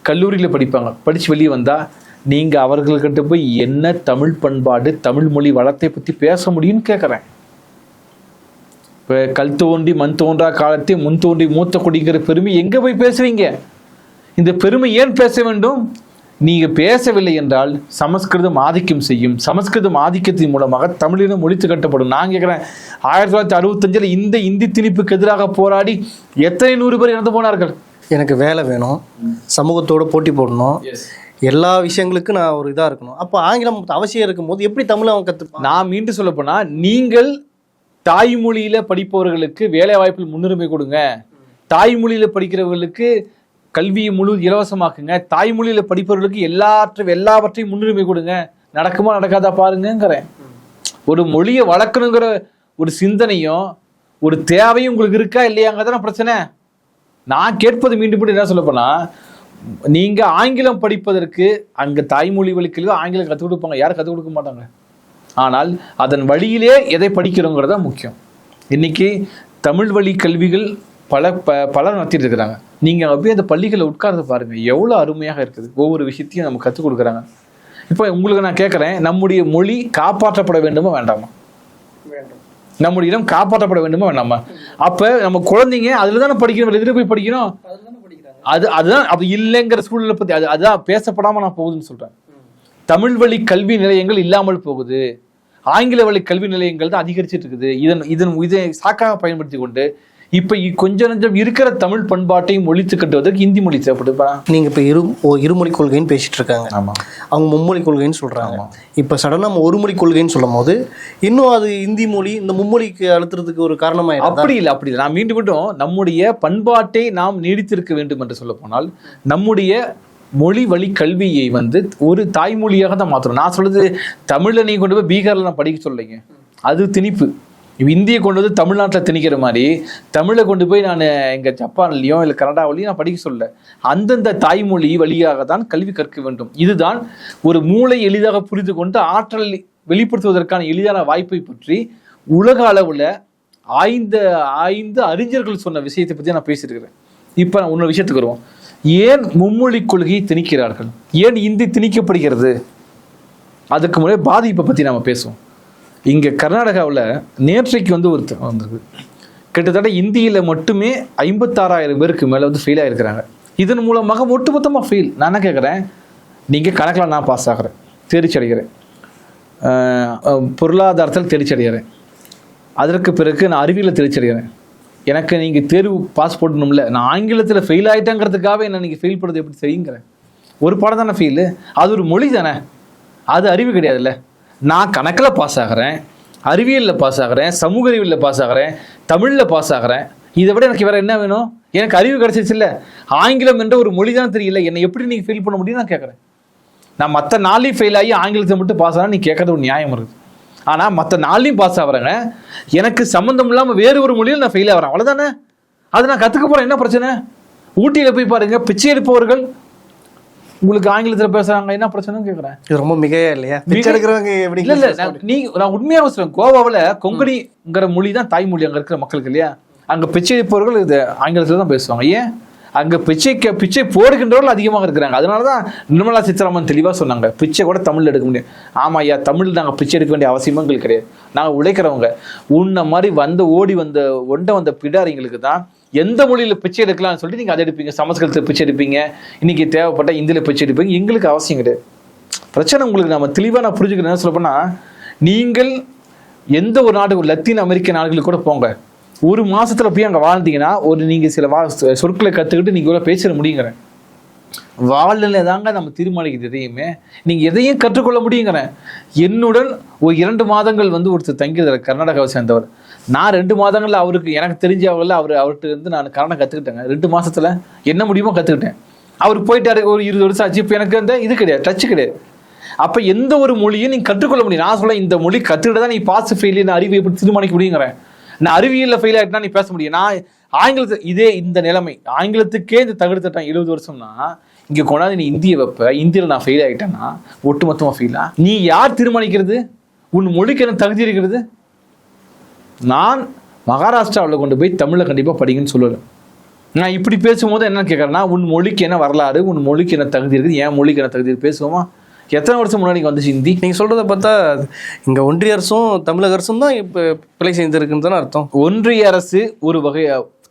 கல்லூரியில் படிப்பாங்க. படித்து வெளியே வந்தால் நீங்கள் அவர்கள்கிட்ட போய் என்ன தமிழ் பண்பாடு தமிழ் மொழி வளத்தை பற்றி பேச முடியும்னு கேட்குறேன் இப்போ கல் தோன்றி மண் தோன்றா காலத்தை முன் தோன்றி மூத்த குடிங்கிற பெருமை எங்கே போய் பேசுவீங்க இந்த பெருமை ஏன் பேச வேண்டும்? நீங்க பேசவில்லை என்றால் சமஸ்கிருதம் ஆதிக்கம் செய்யும். சமஸ்கிருதம் ஆதிக்கத்தின் மூலமாக தமிழினம் ஒழித்து கட்டப்படும். நான் கேட்குறேன் ஆயிரத்தி தொள்ளாயிரத்தி அறுபத்தஞ்சில் இந்த இந்தி திணிப்புக்கு எதிராக போராடி எத்தனை நூறு பேர் இறந்து போனார்கள்? எனக்கு வேலை வேணும். சமூகத்தோட போட்டி போடணும். எல்லா விஷயங்களுக்கும் நான் ஒரு இதாக இருக்கணும். அப்போ ஆங்கிலம் அவசியம் இருக்கும்போது எப்படி தமிழ் அவன் கற்றுப்பான் நான் மீண்டும் சொல்ல போனா நீங்கள் தாய்மொழியில படிப்பவர்களுக்கு வேலை வாய்ப்பில் முன்னுரிமை கொடுங்க. தாய்மொழியில படிக்கிறவர்களுக்கு கல்வியை முழு இலவசமாக்குங்க. தாய்மொழியில படிப்பவர்களுக்கு எல்லாற்றையும் எல்லாவற்றையும் முன்னுரிமை கொடுங்க. நடக்குமா நடக்காதா பாருங்கங்கிறேன். ஒரு மொழியை வளர்க்கணுங்கிற ஒரு சிந்தனையும் ஒரு தேவையும் உங்களுக்கு இருக்கா இல்லையாங்க பிரச்சனை. நான் கேட்பது மீண்டும் மீண்டும் என்ன சொல்லப்போனா நீங்கள் நீங்க ஆங்கிலம் படிப்பதற்கு அங்க தாய்மொழி வழிக்கலையோ ஆங்கிலம் கற்றுக் கொடுப்பாங்க. யாரும் கற்றுக் கொடுக்க மாட்டாங்க. ஆனால் அதன் வழியிலே எதை படிக்கிறோங்கிறதா முக்கியம். இன்னைக்கு தமிழ் வழி கல்விகள் பல ப பலர் நடத்திட்டு இருக்கிறாங்க. நீங்கள் அப்படியே அந்த பள்ளிகளை உட்கார்ந்து பாருங்க. எவ்வளோ அருமையாக இருக்குது. ஒவ்வொரு விஷயத்தையும் நம்ம கற்றுக் கொடுக்குறாங்க. இப்போ உங்களுக்கு நான் கேட்குறேன் நம்முடைய மொழி காப்பாற்றப்பட வேண்டுமா வேண்டாமா? நம்முடைய இடம் காப்பாற்றப்பட வேண்டுமா வேண்டாமா? அப்போ நம்ம குழந்தைங்க அதில் தானே படிக்கணும். எதிர போய் படிக்கணும்? அது அதுதான் அது இல்லைங்கிற சூழலை பற்றி அது அதுதான் பேசப்படாமல் நான் போகுதுன்னு சொல்கிறேன் தமிழ் வழி கல்வி நிலையங்கள் இல்லாமல் போகுது. ஆங்கில வழி கல்வி நிலையங்கள் தான் அதிகரிச்சிட்டு இருக்குது. இதன் இதன் இதை சாக்காக பயன்படுத்தி கொண்டு இப்போ கொஞ்சம் நஞ்சம் இருக்கிற தமிழ் பண்பாட்டையும் ஒழித்து கட்டுவதற்கு இந்தி மொழி தேவைப்படுது. நீங்கள் இப்போ இரு இருமொழி கொள்கைன்னு பேசிட்டு இருக்காங்க. ஆமாம் அவங்க மும்மொழி கொள்கைன்னு சொல்கிறாங்க இப்போ சடனாக நம்ம ஒரு மொழி கொள்கைன்னு சொல்லும் போது இன்னும் அது இந்தி மொழி இந்த மும்மொழிக்கு அழுத்துறதுக்கு ஒரு காரணமாக அப்படி இல்லை அப்படி இல்லை. நான் மீண்டும் மீண்டும் நம்முடைய பண்பாட்டை நாம் நீடித்திருக்க வேண்டும் என்று சொல்ல போனால் நம்முடைய மொழி வழி கல்வியை வந்து ஒரு தாய்மொழியாக தான் மாற்றணும் நான் சொல்றது தமிழை நீ கொண்டு போய் பீகார்ல நான் படிக்க சொல்லைங்க அது திணிப்பு. இந்தியை கொண்டு வந்து தமிழ்நாட்டில் திணிக்கிற மாதிரி தமிழை கொண்டு போய் நான் எங்கள் ஜப்பான்லேயோ இல்லை கனடாவிலையும் நான் படிக்க சொல்ல அந்தந்த தாய்மொழி வழியாக தான் கல்வி கற்க வேண்டும். இதுதான் ஒரு மூளை எளிதாக புரிந்து கொண்டு ஆற்றல் வெளிப்படுத்துவதற்கான எளிதான வாய்ப்பை பற்றி உலக அளவில் ஆய்ந்த ஆய்ந்த அறிஞர்கள் சொன்ன விஷயத்தை பற்றி நான் பேசியிருக்கிறேன். இப்போ நான் இன்னொரு விஷயத்துக்கு வருவோம். ஏன் மும்மொழி கொள்கையை திணிக்கிறார்கள்? ஏன் இந்தி திணிக்கப்படுகிறது? அதுக்கு முன்னாடி பாதிப்பை பற்றி நம்ம பேசுவோம். இங்கே கர்நாடகாவில் நேற்றைக்கு வந்து ஒரு வந்தது கிட்டத்தட்ட இந்தியில் மட்டுமே ஐம்பத்தாறாயிரம் பேருக்கு மேலே வந்து ஃபெயில் ஆகிருக்கிறாங்க இதன் மூலமாக ஒட்டுமொத்தமாக ஃபெயில் நான் என்ன கேட்குறேன் நீங்கள் கணக்கில் நான் பாஸ் ஆகிறேன். தேர்ச்சி அடைகிறேன். பொருளாதாரத்தில் தேர்ச்சி அடைகிறேன். அதற்கு பிறகு நான் அறிவியலில் தேர்ச்சி அடைகிறேன். எனக்கு நீங்கள் தேர்வு பாஸ் போடணும்ல. நான் ஆங்கிலத்தில் ஃபெயில் ஆகிட்டேங்கிறதுக்காக என்ன நீங்கள் ஃபெயில் பண்ணுறது எப்படி செய்யுங்கிறேன் ஒரு பாடம் தானே ஃபெயிலு அது ஒரு மொழி தானே. அது அறிவு கிடையாதுல்ல. நான் கணக்கில் பாஸ் ஆகிறேன் அறிவியலில் பாஸ் ஆகிறேன் சமூக அறிவியலில் பாஸ் ஆகிறேன் தமிழில் பாஸ் ஆகிறேன். இதை விட எனக்கு வேறு என்ன வேணும்? எனக்கு அறிவு கிடச்சிச்சு இல்லை. ஆங்கிலம் என்ற ஒரு மொழி தான் தெரியல என்னை எப்படி நீங்கள் ஃபெயில் பண்ண முடியும் நான் கேட்குறேன் நான் மற்ற நாளையும் ஃபெயில் ஆகி ஆங்கிலத்தை மட்டும் பாஸ் ஆனால் நீ கேட்கறது ஒரு நியாயம் இருக்குது. ஆனால் மற்ற நாளையும் பாஸ் ஆகிறேங்க. எனக்கு சம்மந்தம் இல்லாமல் வேறு ஒரு மொழியில் நான் ஃபெயில் ஆகிறேன். அவ்வளோதானே அது நான் கற்றுக்க போகிறேன் என்ன பிரச்சனை? ஊட்டியில் போய் பாருங்கள் பிச்சை எடுப்பவர்கள் உங்களுக்கு ஆங்கிலத்தில் பேசுகிறாங்க என்ன பிரச்சனைன்னு கேட்குறேன் இது ரொம்ப மிகையா இல்லையா? பிச்சை எடுக்கிறவங்க எப்படி இல்ல இல்ல நான் நீ நான் உண்மையாக சொல்றேன் கோவாவில் கொங்கணிங்கிற மொழி தான் தாய்மொழி அங்க இருக்கிற மக்களுக்கு இல்லையா? அங்க பிச்சை எடுப்பவர்கள் இது ஆங்கிலத்தில் தான் பேசுவாங்க. ஏன்? அங்க பிச்சைக்கு பிச்சை போடுகின்றவர்கள் அதிகமாக இருக்கிறாங்க. அதனால தான் நிர்மலா சீதாராமன் தெளிவாக சொன்னாங்க. பிச்சை கூட தமிழ்ல எடுக்க முடியும் ஆமா ஐயா தமிழ் நாங்கள் பிச்சை எடுக்க வேண்டிய அவசியமும் எங்களுக்கு கிடையாது. நாங்கள் உழைக்கிறவங்க. உன்ன மாதிரி வந்த ஓடி வந்த ஒண்ட வந்த பிடாரிங்களுக்கு தான் எந்த மொழியில் பிச்சை எடுக்கலாம்னு சொல்லிட்டு நீங்கள் அதை எடுப்பீங்க சமஸ்கிருதத்தில் பிச்சை எடுப்பீங்க இன்னைக்கு தேவைப்பட்ட இந்தியில் பிச்சை எடுப்பீங்க எங்களுக்கு அவசியம் கிடையாது. பிரச்சனை உங்களுக்கு நம்ம தெளிவாக நான் புரிஞ்சுக்கிறேன். என்ன சொல்லப்போனால் நீங்கள் எந்த ஒரு நாட்டுக்கு லத்தீன் அமெரிக்க நாடுகளுக்கு கூட போங்க. ஒரு மாதத்தில் போய் அங்கே வாழ்ந்தீங்கன்னா ஒரு நீங்கள் சில வா சொற்களை கற்றுக்கிட்டு நீங்கள் இவ்வளோ பேசிட முடியுங்கிறேன். வாழ்நிலை தாங்க நம்ம தீர்மானிக்கிறது எதையுமே. நீங்கள் எதையும் கற்றுக்கொள்ள முடியுங்கிறேன். என்னுடன் ஒரு இரண்டு மாதங்கள் வந்து ஒருத்தர் தங்கியிருந்தார் கர்நாடகாவை சேர்ந்தவர். நான் ரெண்டு மாதங்களில் அவருக்கு எனக்கு தெரிஞ்ச அவரில் அவர் அவர்கிட்ட இருந்து நான் கரணை கற்றுக்கிட்டேங்க ரெண்டு மாதத்தில் என்ன முடியுமோ கற்றுக்கிட்டேன் அவர் போயிட்டாரு ஒரு இருபது வருஷம் ஆச்சு. இப்போ எனக்கு அந்த இது கிடையாது டச்சு கிடையாது. அப்போ எந்த ஒரு மொழியும் நீ கற்றுக்கொள்ள முடியும். நான் சொல்ல இந்த மொழி கற்றுக்கிட்டு தான் நீ பாஸ் ஃபெயில் நான் அறிவை எப்படி தீர்மானிக்க முடியுங்கிறேன். நான் அறிவியலில் ஃபெயில் ஆயிட்டா நீ பேச முடியும். நான் ஆங்கிலத்தை இதே இந்த நிலைமை. ஆங்கிலத்துக்கே இந்த தகுடு தட்டம் எழுபது வருஷம்னா இங்கே கொண்டாந்து நீ இந்திய வைப்ப. இந்தியில் நான் ஃபெயில் ஒட்டு மொத்தமாக ஃபெயிலா நீ யார் தீர்மானிக்கிறது? உன் மொழிக்கு என்ன தகுதி இருக்கிறது? நான் மகாராஷ்டிராவில் கொண்டு போய் தமிழை கண்டிப்பாக படிங்கன்னு சொல்லுவேன். நான் இப்படி பேசும்போது என்ன கேட்குறேன்னா உன் மொழிக்கு என்ன வரலாறு உன் மொழிக்கு என்ன தகுதி இருக்குது என் மொழிக்கு என்ன தகுதி பேசுவோமா? எத்தனை வருஷம் முன்னாடி வந்துச்சு ஹிந்தி? நீங்கள் சொல்கிறத பார்த்தா இங்கே ஒன்றிய அரசும் தமிழக அரசும் தான் இப்போ பிழை செய்திருக்குன்னு தானே அர்த்தம். ஒன்றிய அரசு ஒரு வகை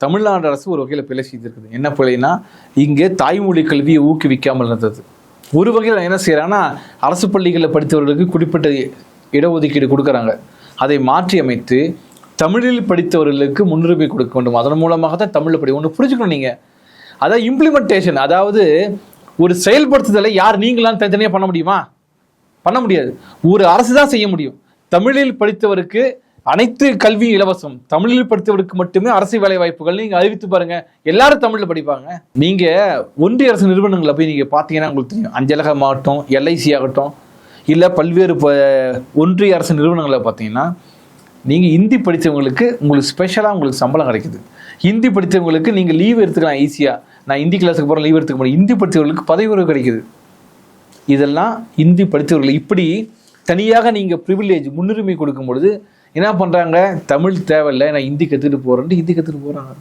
தமிழ்நாடு அரசு ஒரு வகையில் பிழை செய்திருக்குது. என்ன பிழைனா இங்கே தாய்மொழி கல்வியை ஊக்குவிக்காமல் இருந்தது. ஒரு வகையில் என்ன செய்யறாங்கன்னா அரசு பள்ளிகளில் படித்தவர்களுக்கு குறிப்பிட்ட இடஒதுக்கீடு கொடுக்குறாங்க. அதை மாற்றி அமைத்து தமிழில் படித்தவர்களுக்கு முன்னுரிமை கொடுக்க வேண்டும். அதன் மூலமாக தான் தமிழில் படி ஒன்று புரிஞ்சுக்கணும் நீங்கள் அதாவது இம்ப்ளிமெண்டேஷன் அதாவது ஒரு செயல்படுத்துதலை யார் நீங்களாம் தனித்தனியாக பண்ண முடியுமா? பண்ண முடியாது. ஒரு அரசு தான் செய்ய முடியும். தமிழில் படித்தவருக்கு அனைத்து கல்வியும் இலவசம் தமிழில் படித்தவருக்கு மட்டுமே அரசு வேலை வாய்ப்புகள் நீங்கள் அறிவித்து பாருங்க. எல்லாரும் தமிழில் படிப்பாங்க. நீங்கள் ஒன்றிய அரசு நிறுவனங்களை போய் நீங்கள் பார்த்தீங்கன்னா உங்களுக்கு தெரியும். அஞ்சலகம் ஆகட்டும் எல்ஐசி ஆகட்டும் இல்லை பல்வேறு ப- ஒன்றிய அரசு நிறுவனங்களை பார்த்தீங்கன்னா நீங்கள் ஹிந்தி படித்தவங்களுக்கு உங்களுக்கு ஸ்பெஷலாக உங்களுக்கு சம்பளம் கிடைக்குது. ஹிந்தி படித்தவங்களுக்கு நீங்கள் லீவ் எடுத்துக்கலாம் ஈஸியாக நான் ஹிந்தி கிளாஸுக்கு போகிறேன் லீவ் எடுத்துக்க முடியும் ஹிந்தி படித்தவர்களுக்கு பதவி உறவு கிடைக்குது. இதெல்லாம் ஹிந்தி படித்தவர்கள் இப்படி தனியாக நீங்கள் ப்ரிவிலேஜ் முன்னுரிமை கொடுக்கும் பொழுது என்ன பண்ணுறாங்க தமிழ் தேவையில்லை நான் ஹிந்தி கற்றுட்டு போகிறேன்ட்டு ஹிந்தி கற்றுட்டு போகிறாங்க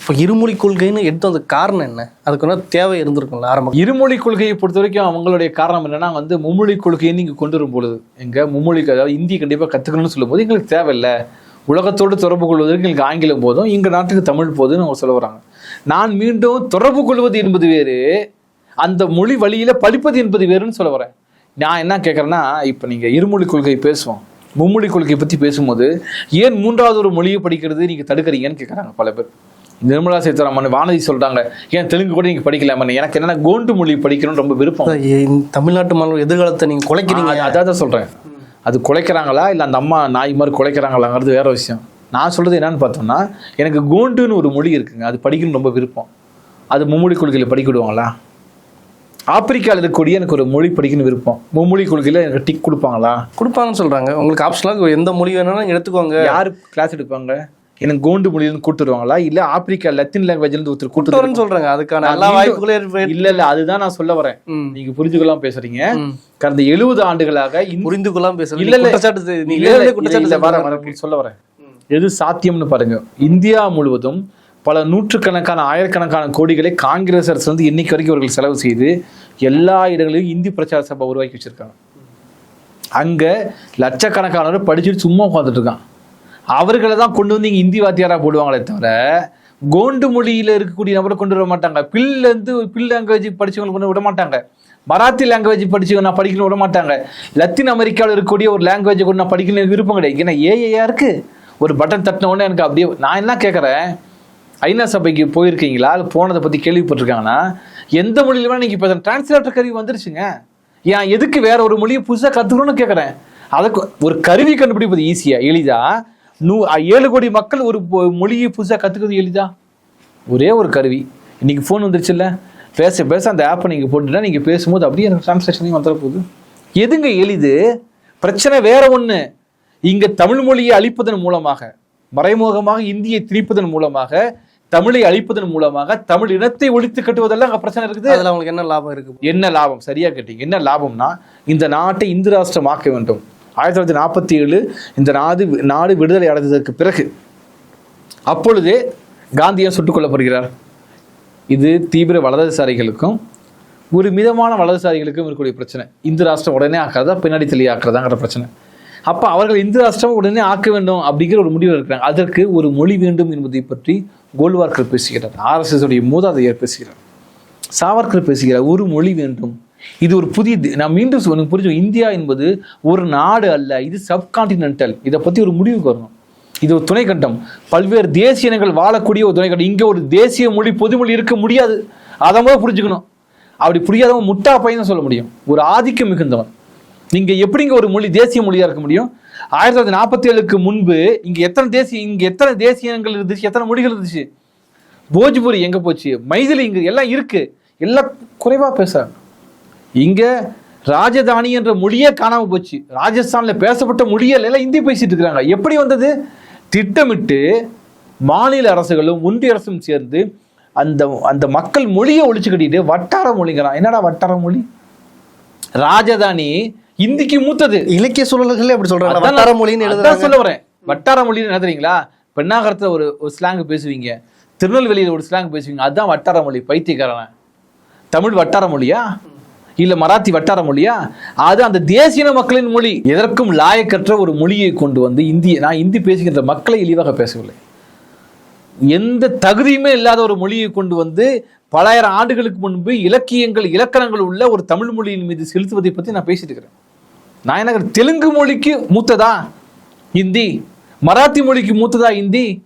இப்போ இருமொழி கொள்கைன்னு எடுத்து அந்த காரணம் என்ன? அதுக்கு வந்து தேவை இருந்திருக்கும்ல ஆரம்பம் இருமொழி கொள்கையை பொறுத்த வரைக்கும் அவங்களுடைய காரணம் என்னன்னா வந்து மும்மொழி கொள்கையை நீங்கள் கொண்டு வரும் பொழுது மும்மொழி மும்மொழிக்கு அதாவது ஹிந்தி கண்டிப்பாக கற்றுக்கணும்னு சொல்லும்போது எங்களுக்கு தேவையில்லை. உலகத்தோடு தொடர்பு கொள்வதற்கு எங்களுக்கு ஆங்கிலம் போதும் எங்கள் நாட்டுக்கு தமிழ் போதும்னு அவங்க சொல்ல வராங்க. நான் மீண்டும் தொடர்பு கொள்வது என்பது வேறு அந்த மொழி வழியில் படிப்பது என்பது வேறுன்னு சொல்ல வரேன். நான் என்ன கேட்குறேன்னா இப்போ நீங்கள் இருமொழி கொள்கை பேசுவோம். மும்மொழி கொள்கையை பற்றி பேசும்போது ஏன் மூன்றாவது ஒரு மொழியை படிக்கிறது நீங்கள் தடுக்கிறீங்கன்னு கேட்குறாங்க பல பேர். நிர்மலா சீதாராமன் வானதி சொல்றாங்க ஏன் தெலுங்கு கூட நீங்க படிக்கலாமா? எனக்கு என்னன்னா கோண்டு மொழி படிக்கணும்னு ரொம்ப விருப்பம். தமிழ்நாட்டு மாணவர் எதிர்காலத்தை நீங்கள் குலைக்கிறீங்க? அதான் தான் சொல்றேன். அது குலைக்கிறாங்களா? இல்லை அந்த அம்மா நாய் மாதிரி குலைக்கிறாங்களாங்கிறது வேற விஷயம். நான் சொல்றது என்னன்னு பார்த்தோம்னா எனக்கு கோண்டுன்னு ஒரு மொழி இருக்குங்க. அது படிக்கணும்னு ரொம்ப விருப்பம். அது மும்மொழி கொள்கையில் படிக்க விடுவாங்களா? ஆப்பிரிக்காவில் இருக்கக்கூடிய எனக்கு ஒரு மொழி படிக்கணும்னு விருப்பம். மும்மொழி கொள்கையில் எனக்கு டிக் கொடுப்பாங்களா? கொடுப்பாங்கன்னு சொல்கிறாங்க உங்களுக்கு ஆப்ஷனலாக எந்த மொழி வேணாலும் எடுத்துக்கோங்க. யார் கிளாஸ் எடுப்பாங்க? எனக்கு கோண்டு மொழியிலிருந்து கூட்டு வருவாங்களா? இல்லை ஆப்பிரிக்கா லத்தின் லாங்குவேஜ்லேருந்து ஒருத்தர் கூட்டு கூட்டுறன்னு சொல்கிறாங்க அதுக்கான எல்லா வாய்ப்புகளும் இல்ல இல்ல அதுதான் நான் சொல்ல வரேன். நீங்க புரிஞ்சுக்கலாம் பேசுறீங்க. கடந்த எழுபது ஆண்டுகளாக புரிந்து கொள்ளாம பேசுறது இல்ல, இல்ல. சொல்றீங்க. சொல்ல வரேன். எது சாத்தியம்னு பாருங்க. இந்தியா முழுவதும் பல நூற்றுக்கணக்கான ஆயிரக்கணக்கான கோடிகளை காங்கிரஸ் அரசு வந்து இன்னைக்கு வரைக்கும் அவர்கள் செலவு செய்து எல்லா இடங்களிலும் இந்தி பிரச்சார சபை உருவாக்கி வச்சிருக்காங்க. அங்க லட்சக்கணக்கானவர் படிச்சுட்டு சும்மா உட்காந்துட்டு இருக்கான் அவர்களை தான் கொண்டு வந்து இங்கே இந்தி வாத்தியாராக போடுவாங்களே தவிர கோண்டு மொழியில் இருக்கக்கூடிய நபரை கொண்டு வர மாட்டாங்க. பில்லேருந்து பில் லாங்குவேஜ் படித்தவங்களை கொண்டு விட மாட்டாங்க. மராத்தி லாங்குவேஜ் படிச்சு நான் படிக்கணும் விட மாட்டாங்க. லத்தீன் அமெரிக்காவில் இருக்கக்கூடிய ஒரு லாங்குவேஜை கொண்டு நான் படிக்கணும் எனக்கு விருப்பம் கிடையாது. ஏன்னா ஏஐயா இருக்கு. ஒரு பட்டன் தட்டின உடனே எனக்கு அப்படியே நான் என்ன கேட்குறேன் ஐநா சபைக்கு போயிருக்கீங்களா? அது போனதை பற்றி கேள்விப்பட்டிருக்காங்கன்னா எந்த மொழியில் வேணால் நீங்கள் இப்போ டிரான்ஸ்லேட்டர் கருவி வந்துருச்சுங்க. ஏன் எதுக்கு வேற ஒரு மொழியை புதுசாக கற்றுக்கணும்னு கேட்குறேன் அதுக்கு ஒரு கருவி கண்டுபிடிப்பது ஈஸியாக எளிதாக நூ ஏழு கோடி மக்கள் ஒரு மொழியை புதுசாக கற்றுக்கிறது எளிதா? ஒரே ஒரு கருவி. இன்னைக்கு ஃபோன் வந்துருச்சுல்ல? பேச பேச அந்த ஆப்பை நீங்கள் போட்டுட்டா நீங்கள் பேசும்போது அப்படியே எனக்கு டிரான்ஸ்லேஷனையும் வந்துட போகுது. எதுங்க எளிது? பிரச்சனை வேற ஒன்று இங்க தமிழ் மொழியை அழிப்பதன் மூலமாக மறைமுகமாக இந்தியை திணிப்பதன் மூலமாக தமிழை அழிப்பதன் மூலமாக தமிழ் இனத்தை ஒழித்து கட்டுவதெல்லாம் அங்க பிரச்சனை இருக்குது. அதுல அவங்களுக்கு என்ன லாபம் இருக்கு? என்ன லாபம்? சரியா கேட்டீங்க. என்ன லாபம்னா இந்த நாட்டை இந்து ராஷ்டிரமாக்க வேண்டும். ஆயிரத்தி தொள்ளாயிரத்தி நாற்பத்தி ஏழு இந்த நாடு நாடு விடுதலை அடைந்ததற்கு பிறகு அப்பொழுதே காந்தியம் சுட்டுக் கொல்லப்படுகிறார்? இது தீவிர வலதுசாரிகளுக்கும் ஒரு மிதமான வலதுசாரிகளுக்கும் இருக்கக்கூடிய பிரச்சனை. இந்து ராஷ்டிரம் உடனே ஆக்கிறதா பின்னாடி தள்ளி ஆக்குறதாங்கிற பிரச்சனை. அப்போ அவர்கள் இந்து ராஷ்டிரம் உடனே ஆக்க வேண்டும் அப்படிங்கிற ஒரு முடிவு இருக்கிறாங்க அதற்கு ஒரு மொழி வேண்டும் என்பதை பற்றி கோல்வார்கர் பேசுகிறார். ஆர்எஸ்எஸ் உடைய மூதாதையர் பேசுகிறார். சாவர்கர் பேசுகிறார் ஒரு மொழி வேண்டும். இது ஒரு புதிய நான் மீண்டும் சொல்ல- உனக்கு புரிஞ்சு இந்தியா என்பது ஒரு நாடு அல்ல இது சப்கான்டினென்டல் இதை பற்றி ஒரு முடிவுக்கு வரணும். இது ஒரு துணைக்கண்டம். பல்வேறு தேசிய இனங்கள் வாழக்கூடிய ஒரு துணைக்கண்டம். இங்கே ஒரு தேசிய மொழி பொதுமொழி இருக்க முடியாது. அதை முதல்ல புரிஞ்சுக்கணும். அப்படி புரியாதவன் முட்டா பையன் சொல்ல முடியும். ஒரு ஆதிக்கம் மிகுந்தவன். நீங்கள் எப்படிங்க ஒரு மொழி தேசிய மொழியாக இருக்க முடியும்? ஆயிரத்தி தொள்ளாயிரத்தி நாற்பத்தி ஏழுக்கு முன்பு இங்கே எத்தனை தேசிய இங்கே எத்தனை தேசிய இனங்கள் இருந்துச்சு? எத்தனை மொழிகள் இருந்துச்சு? போஜ்பூரி எங்கே போச்சு? மைதிலி இங்கே எல்லாம் இருக்குது எல்லாம் குறைவாக பேசுகிறாங்க இங்க ராஜதானி என்ற மொழியே காணாம போச்சு. ராஜஸ்தான்ல பேசப்பட்ட மொழியில் எல்லாம் இந்தி பேசிட்டு இருக்கிறாங்க. எப்படி வந்தது? திட்டமிட்டு மாநில அரசுகளும் ஒன்றிய அரசும் சேர்ந்து அந்த அந்த மக்கள் மொழியை ஒழிச்சு கட்டிட்டு வட்டார மொழிங்கிறான். என்னடா வட்டார மொழி? ராஜதானி இந்திக்கு மூத்தது. இலக்கிய சூழல்களே அப்படி சொல்றாங்க. வட்டார மொழின்னு எழுதுறாங்க. சொல்ல வரேன். வட்டார மொழின்னு என்ன தெரியுங்களா பெண்ணாகரத்துல ஒரு ஒரு ஸ்லாங் பேசுவீங்க. திருநெல்வேலியில ஒரு ஸ்லாங் பேசுவீங்க. அதுதான் வட்டார மொழி பைத்தியக்காரன். தமிழ் வட்டார மொழியா? இல்ல மராத்தி வட்டார மொழியா? அது அந்த தேசிய மக்களின் மொழி. எதற்கும் லாயக்கற்ற ஒரு மொழியை கொண்டு வந்து இந்திய நான் இந்தி பேசுகின்ற மக்களை இழிவாக பேசவில்லை. எந்த தகுதியுமே இல்லாத ஒரு மொழியை கொண்டு வந்து பலாயிரம் ஆண்டுகளுக்கு முன்பு இலக்கியங்கள் இலக்கணங்கள் உள்ள ஒரு தமிழ் மொழியின் மீது செலுத்துவதை பத்தி நான் பேசிட்டு இருக்கிறேன். நான் என்ன தெலுங்கு மொழிக்கு மூத்ததா இந்தி? மராத்தி மொழிக்கு மூத்ததா இந்தி?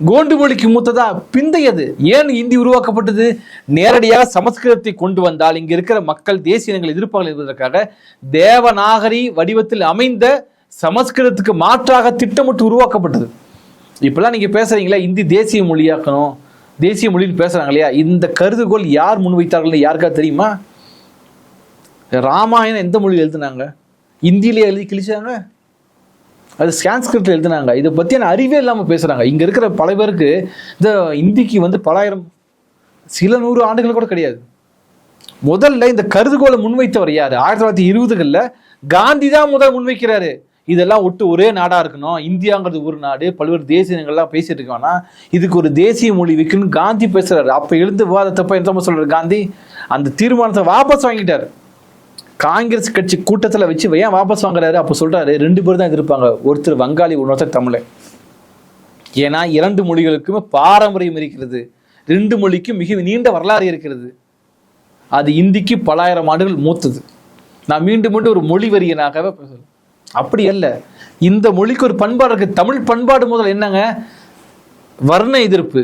கோண்டு மொழிக்கு மூத்ததா பிந்தையது? ஏன் இந்தி உருவாக்கப்பட்டது? நேரடியாக சமஸ்கிருதத்தை கொண்டு வந்தால் இங்கு இருக்கிற மக்கள் தேசியங்கள் எதிர்ப்பார்கள் என்பதற்காக தேவநாகரி வடிவத்தில் அமைந்த சமஸ்கிருதத்துக்கு மாற்றாக திட்டமிட்டு உருவாக்கப்பட்டது. இப்பெல்லாம் நீங்க பேசுறீங்களா இந்தி தேசிய மொழியாக்கணும். தேசிய மொழின்னு பேசுறாங்க இல்லையா? இந்த கருதுகோள் யார் முன்வைத்தார்கள் யாருக்கா தெரியுமா? ராமாயணம் எந்த மொழியில் எழுதுனாங்க? இந்தியிலே எழுதி கிழிச்சாங்க? அது சான்ஸ்கிரிட்ல எழுதினாங்க. இதை பற்றியான அறிவே இல்லாமல் பேசுகிறாங்க இங்கே இருக்கிற பல பேருக்கு இந்த இந்திக்கு வந்து பலாயிரம் சில நூறு ஆண்டுகள் கூட கிடையாது. முதல்ல இந்த கருதுகோளை முன்வைத்தவர் யார்? ஆயிரத்தி தொள்ளாயிரத்தி இருபதுகளில் காந்தி தான் முதல் முன்வைக்கிறாரு. இதெல்லாம் ஒட்டு ஒரே நாடாக இருக்கணும். இந்தியாங்கிறது ஒரு நாடு. பல்வேறு தேசிய இனங்கள்லாம் பேசிட்டு இருக்கோம்னா இதுக்கு ஒரு தேசிய மொழி வைக்கணும்னு காந்தி பேசுறாரு. அப்போ எழுந்து விவாதத்தப்ப என்ன சொல்றாரு காந்தி? அந்த தீர்மானத்தை வாபஸ் வாங்கிட்டார். காங்கிரஸ் கட்சி கூட்டத்தில் வச்சு ஏன் வாபஸ் வாங்குறாரு? அப்போ சொல்கிறாரு ரெண்டு பேர் தான் இருப்பாங்க ஒருத்தர் வங்காளி இன்னொருத்தர் தமிழன் ஏன்னா இரண்டு மொழிகளுக்குமே பாரம்பரியம் இருக்கிறது. ரெண்டு மொழிக்கும் மிக நீண்ட வரலாறு இருக்கிறது. அது இந்திக்கு பலாயிரம் ஆண்டுகள் மூத்தது. நான் மீண்டும் மீண்டும் ஒரு மொழி வரியனாகவே அப்படி அல்ல. இந்த மொழிக்கு ஒரு பண்பாடு இருக்கு. தமிழ் பண்பாடு முதல் என்னங்க? வர்ண எதிர்ப்பு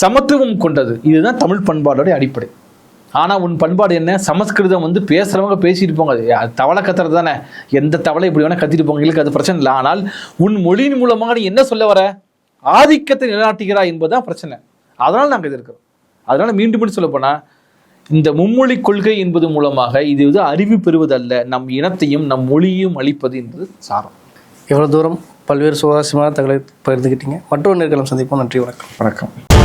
சமத்துவம் கொண்டது. இதுதான் தமிழ் பண்பாடோட அடிப்படை. ஆனா உன் பண்பாடு என்ன? சமஸ்கிருதம் வந்து பேசுறவங்க பேசிட்டு போங்க. தவளை கத்துறது தானே. எந்த தவளை இப்படி வேணா கத்திட்டு போங்க. எங்களுக்கு அது பிரச்சனை இல்லை. ஆனால் உன் மொழியின் மூலமாக நீ என்ன சொல்ல வர? ஆதிக்கத்தை நிலைநாட்டுகிறாய் என்பதுதான் பிரச்சனை. அதனால நாங்கள் எதிர்க்கிறோம் அதனால மீண்டும் மீண்டும் சொல்ல போனா இந்த மும்மொழி கொள்கை என்பது மூலமாக இது வந்து அறிவு பெறுவதல்ல. நம் இனத்தையும் நம் மொழியையும் அளிப்பது என்பது சாரம். இவ்வளவு தூரம் பல்வேறு சுவாரஸ்யமான தகவலை பகிர்ந்துக்கிட்டீங்க மற்றொரு நேர்காலம் சந்திப்போம். நன்றி வணக்கம். வணக்கம்.